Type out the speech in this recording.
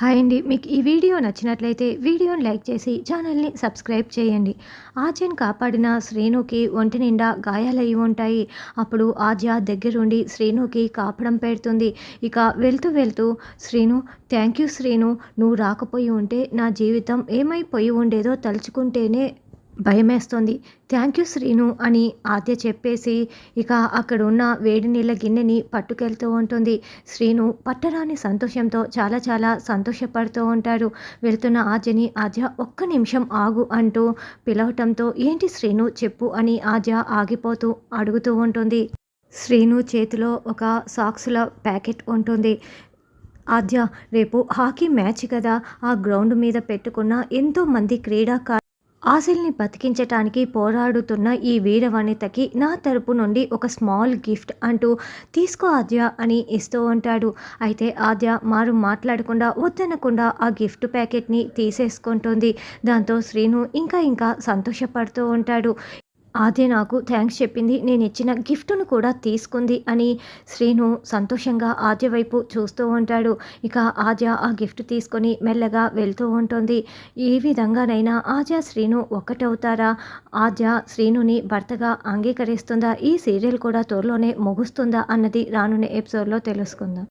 Hi అండి. మీకు ఈ వీడియో నచ్చినట్లయితే వీడియోని లైక్ చేసి ఛానల్ని సబ్స్క్రైబ్ చేయండి. ఆజ్యను కాపాడిన శ్రీనుకి ఒంటి నిండా గాయాలయ్యి ఉంటాయి. అప్పుడు ఆజ్య దగ్గరుండి శ్రీనుకి కాపడం పెడుతుంది. ఇక వెళ్తూ వెళ్తూ శ్రీను థ్యాంక్ యూ శ్రీను. నువ్వు రాకపోయి ఉంటే నా జీవితం ఏమైపోయి ఉండేదో తలుచుకుంటేనే భయమేస్తోంది. థ్యాంక్ యూ శ్రీను అని ఆద్య చెప్పేసి ఇక అక్కడ ఉన్న వేడి నీళ్ళ గిన్నెని పట్టుకెళ్తూ ఉంటుంది. శ్రీను పట్టరాని సంతోషంతో చాలా చాలా సంతోషపడుతూ ఉంటాడు. వెళ్తున్న ఆద్యని ఆద్య ఒక్క నిమిషం ఆగు అంటూ పిలవటంతో ఏంటి శ్రీను చెప్పు అని ఆద్య ఆగిపోతూ అడుగుతూ ఉంటుంది. శ్రీను చేతిలో ఒక సాక్సుల ప్యాకెట్ ఉంటుంది. ఆద్య రేపు హాకీ మ్యాచ్ కదా. ఆ గ్రౌండ్ మీద పెట్టుకున్న ఎంతోమంది క్రీడాకారు ఆశల్ని బతికించటానికి పోరాడుతున్న ఈ వీర వనితకి నా తరపు నుండి ఒక స్మాల్ గిఫ్ట్ అంటూ తీసుకో ఆద్య అని ఇస్తూ ఉంటాడు. అయితే ఆద్య మారు మాట్లాడకుండా వద్దనకుండా ఆ గిఫ్ట్ ప్యాకెట్ని తీసేసుకుంటుంది. దాంతో శ్రీను ఇంకా ఇంకా సంతోషపడుతూ ఉంటాడు. అదే నాకు థ్యాంక్స్ చెప్పింది. నేను ఇచ్చిన గిఫ్ట్ను కూడా తీసుకుంది అని శ్రీను సంతోషంగా ఆద్య వైపు చూస్తూ ఉంటాడు. ఇక ఆద్య ఆ గిఫ్ట్ తీసుకొని మెల్లగా వెళ్తూ ఉంటుంది. ఏ విధంగానైనా ఆద్య శ్రీను ఒకటవుతారా ఆద్య శ్రీనుని భర్తగా అంగీకరిస్తుందా? ఈ సీరియల్ కూడా త్వరలోనే ముగుస్తుందా? అన్నది రానున్న ఎపిసోడ్లో తెలుసుకుందాం.